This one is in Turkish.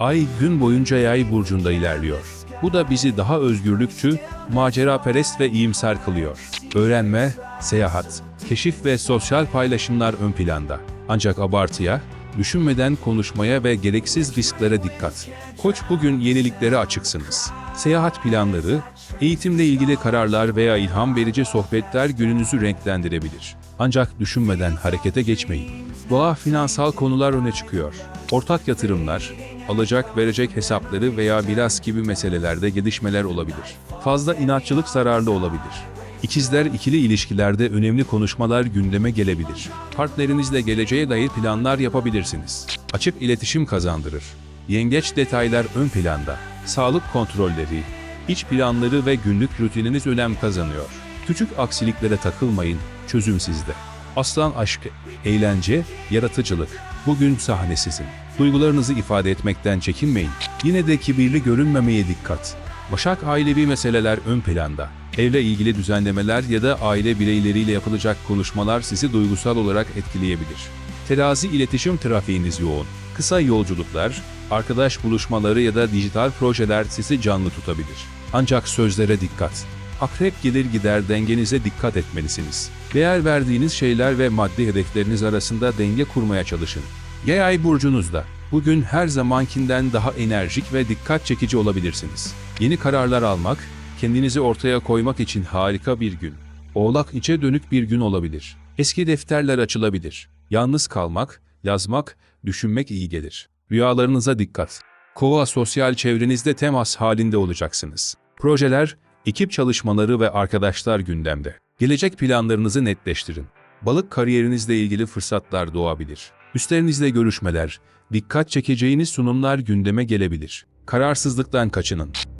Ay gün boyunca yay burcunda ilerliyor. Bu da bizi daha özgürlükçü, maceraperest ve iyimser kılıyor. Öğrenme, seyahat, keşif ve sosyal paylaşımlar ön planda. Ancak abartıya, düşünmeden konuşmaya ve gereksiz risklere dikkat. Koç bugün yeniliklere açıksınız. Seyahat planları, eğitimle ilgili kararlar veya ilham verici sohbetler gününüzü renklendirebilir. Ancak düşünmeden harekete geçmeyin. Doğa finansal konular öne çıkıyor. Ortak yatırımlar, alacak verecek hesapları veya miras gibi meselelerde gelişmeler olabilir. Fazla inatçılık zararlı olabilir. İkizler ikili ilişkilerde önemli konuşmalar gündeme gelebilir. Partnerinizle geleceğe dair planlar yapabilirsiniz. Açık iletişim kazandırır. Yengeç detaylar ön planda. Sağlık kontrolleri, iç planları ve günlük rutininiz önem kazanıyor. Küçük aksiliklere takılmayın, çözüm sizde. Aslan aşkı, eğlence, yaratıcılık. Bugün sahne sizin. Duygularınızı ifade etmekten çekinmeyin. Yine de kibirli görünmemeye dikkat. Başak ailevi meseleler ön planda. Evle ilgili düzenlemeler ya da aile bireyleriyle yapılacak konuşmalar sizi duygusal olarak etkileyebilir. Terazi iletişim trafiğiniz yoğun. Kısa yolculuklar, arkadaş buluşmaları ya da dijital projeler sizi canlı tutabilir. Ancak sözlere dikkat. Akrep gelir gider dengenize dikkat etmelisiniz. Değer verdiğiniz şeyler ve maddi hedefleriniz arasında denge kurmaya çalışın. Yay ay burcunuzda. Bugün her zamankinden daha enerjik ve dikkat çekici olabilirsiniz. Yeni kararlar almak, kendinizi ortaya koymak için harika bir gün. Oğlak içe dönük bir gün olabilir. Eski defterler açılabilir. Yalnız kalmak, yazmak, düşünmek iyi gelir. Rüyalarınıza dikkat. Kova sosyal çevrenizde temas halinde olacaksınız. Projeler, ekip çalışmaları ve arkadaşlar gündemde. Gelecek planlarınızı netleştirin. Balık kariyerinizle ilgili fırsatlar doğabilir. Üstlerinizle görüşmeler, dikkat çekeceğiniz sunumlar gündeme gelebilir. Kararsızlıktan kaçının.